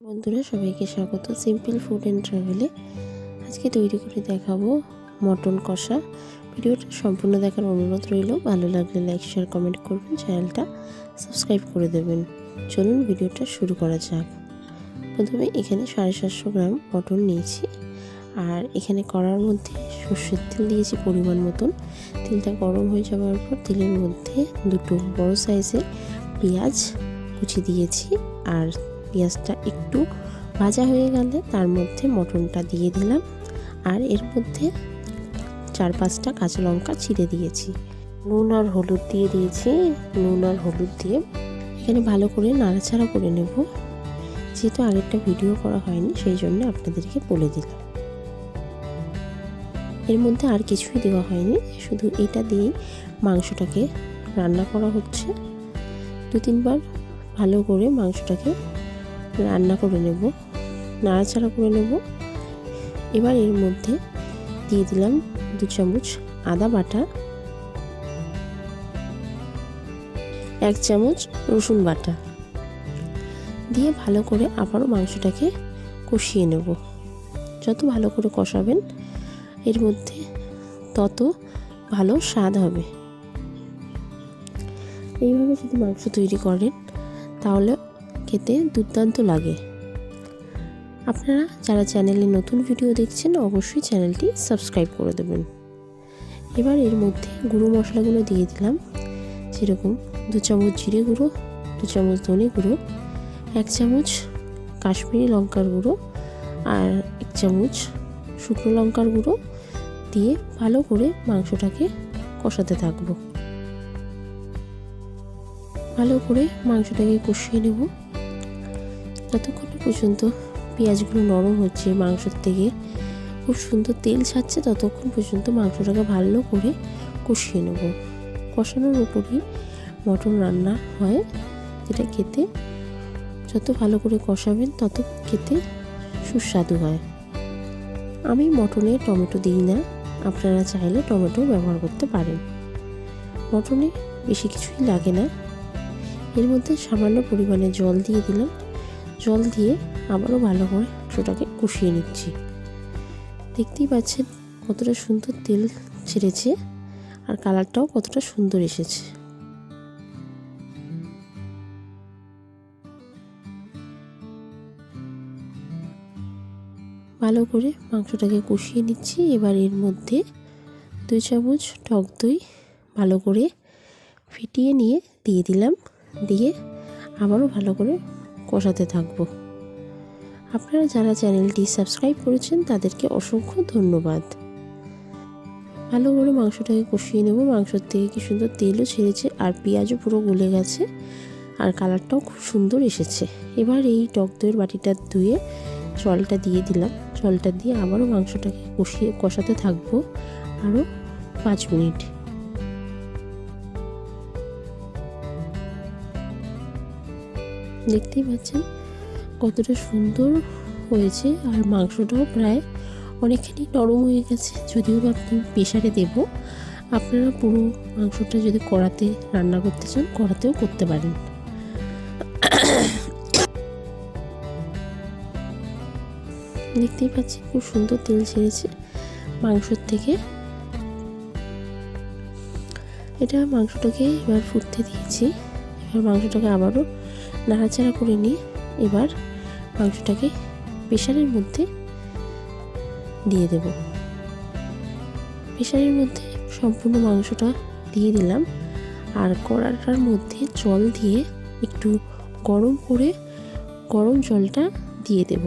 বন্ধুরা, সবাইকে স্বাগত। সিম্পল ফুড অ্যান্ড ট্রাভেলে আজকে তৈরি করে দেখাবো মটন কষা। ভিডিওটা সম্পূর্ণ দেখার অনুরোধ রইল। ভালো লাগলে লাইক শেয়ার কমেন্ট করবেন। চ্যানেলটা সাবস্ক্রাইব করে দেবেন। চলুন ভিডিওটা শুরু করা যাক। প্রথমে এখানে সাড়ে সাতশো গ্রাম মটন নিয়েছি। আর এখানে করার মধ্যে সর্ষের তেল দিয়েছি পরিমাণ মতন। তেলটা গরম হয়ে যাওয়ার পর তেলের মধ্যে দুটো বড় সাইজের পেঁয়াজ কুচি দিয়েছি। আর পেঁয়াজটা একটু ভাজা হয়ে গেলে তার মধ্যে মটনটা দিয়ে দিলাম। আর এর মধ্যে চার পাঁচটা কাঁচা লঙ্কা ছিঁড়ে দিয়েছি। নুন আর হলুদ দিয়ে দিয়েছি। নুন আর হলুদ দিয়ে এখানে ভালো করে নাড়াচাড়া করে নেব। যেহেতু আগেরটা ভিডিও করা হয়নি, সেই জন্য আপনাদেরকে বলে দিলাম। এর মধ্যে আর কিছুই দেওয়া হয়নি। শুধু এটা দিয়েই মাংসটাকে রান্না করা হচ্ছে। দু তিনবার ভালো করে মাংসটাকে রান্না করে নেব, নাড়াচাড়া করে নেব। এবার এর মধ্যে দিয়ে দিলাম দু চামচ আদা বাটা, এক চামচ রসুন বাটা। দিয়ে ভালো করে আবারও মাংসটাকে কষিয়ে নেব। যত ভালো করে কষাবেন, এর মধ্যে তত ভালো স্বাদ হবে। এইভাবে যদি মাংস তৈরি করেন, তাহলে খেতে দুর্দান্ত লাগে। আপনারা যারা চ্যানেলে নতুন ভিডিও দেখছেন, অবশ্যই চ্যানেলটি সাবস্ক্রাইব করে দেবেন। এবার এর মধ্যে গুঁড়ো মশলাগুলো দিয়ে দিলাম। যেরকম দু চামচ জিরে গুঁড়ো, দু চামচ ধনে গুঁড়ো, এক চামচ কাশ্মীরি লঙ্কার গুঁড়ো আর এক চামচ শুকনো লঙ্কার গুঁড়ো দিয়ে ভালো করে মাংসটাকে কষাতে থাকব। ভালো করে মাংসটাকে কষিয়ে নেব। যতক্ষণ পর্যন্ত পেঁয়াজগুলো নরম হচ্ছে মাংসর থেকে। খুব সুন্দর তেল ছাড়ছে, ততক্ষণ পর্যন্ত মাংসটাকে ভালো করে কষিয়ে নেব। কষানোর উপরই মটন রান্না হয়। যেটা খেতে যত ভালো করে কষাবেন, তত খেতে সুস্বাদু হয়। আমি মটনে টমেটো দিই না, আপনারা চাইলে টমেটো ব্যবহার করতে পারেন। মটনে বেশি কিছুই লাগে না। এর মধ্যে সামান্য পরিমাণে জল দিয়ে দিলাম। জল দিয়ে আবারও ভালো করে মাংসটাকে কষিয়ে নিচ্ছি। দেখতেই পাচ্ছেন কতটা সুন্দর তেল ছেড়েছে আর কালারটাও কতটা সুন্দর এসেছে। ভালো করে মাংসটাকে কষিয়ে নিচ্ছি। এবার এর মধ্যে দুই চামচ টক দই ভালো করে ফিটিয়ে নিয়ে দিয়ে দিলাম। দিয়ে আবারও ভালো করে কষাতে থাকব। আপনারা যারা চ্যানেলটি সাবস্ক্রাইব করেছেন, তাদেরকে অসংখ্য ধন্যবাদ। ভালো করে মাংসটাকে কষিয়ে নেব। মাংসর থেকে কি সুন্দর তেলও ছেড়েছে আর পেঁয়াজও পুরো গলে গেছে আর কালারটাও খুব সুন্দর এসেছে। এবার এই টক দইয়ের বাটিটা ধুয়ে জলটা দিয়ে দিলাম। জলটা দিয়ে আবারও মাংসটাকে কষিয়ে কষাতে থাকব আরও পাঁচ মিনিট। দেখতেই পাচ্ছেন কতটা সুন্দর হয়েছে আর মাংসটাও প্রায় অনেকখানি নরম হয়ে গেছে। যদিও বা আপনি প্রেশারে দেব, আপনারা পুরো মাংসটা যদি কড়াতে রান্না করতে চান, কড়াতেও করতে পারেন। দেখতেই পাচ্ছি খুব সুন্দর তেল ছেড়েছে মাংসর থেকে। এটা মাংসটাকে এবার ফুটতে দিয়েছি। এবার মাংসটাকে আবারও নাড়াচাড়া করে নিয়ে এবার মাংসটাকে প্রেশারের মধ্যে দিয়ে দেব। প্রেশারের মধ্যে সম্পূর্ণ মাংসটা দিয়ে দিলাম। আর কড়াটার মধ্যে জল দিয়ে একটু গরম করে গরম জলটা দিয়ে দেব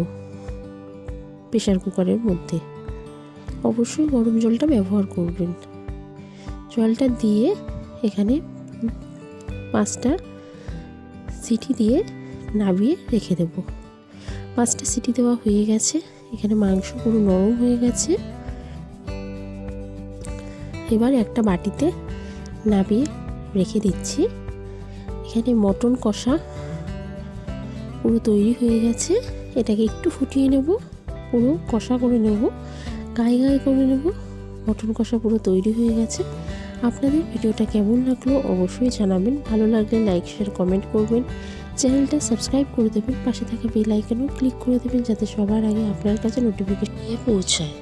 প্রেশার কুকারের মধ্যে। অবশ্যই গরম জলটা ব্যবহার করবেন। জলটা দিয়ে এখানে পাঁচটা সিটি দিয়ে নাবিয়ে রেখে দেব। পাঁচটা সিটি দেওয়া হয়ে গেছে। এখানে মাংস পুরো নরম হয়ে গেছে। এবার একটা বাটিতে নাবিয়ে রেখে দিচ্ছি। এখানে মটন কষা পুরো তৈরি হয়ে গেছে। এটাকে একটু ফুটিয়ে নেব। পুরো কষা করে নেব। গায়ে গায়ে করে নেব। মটন কষা পুরো তৈরি হয়ে গেছে। আপনাদের ভিডিওটা কেমন লাগল অবশ্যই জানাবেন। ভালো লাগলে লাইক শেয়ার কমেন্ট করবেন। চ্যানেলটা সাবস্ক্রাইব করে দেবেন। পাশে থাকা বেল আইকনও ক্লিক করে দেবেন যাতে সবার আগে আপনার কাছে নোটিফিকেশন পৌঁছায়।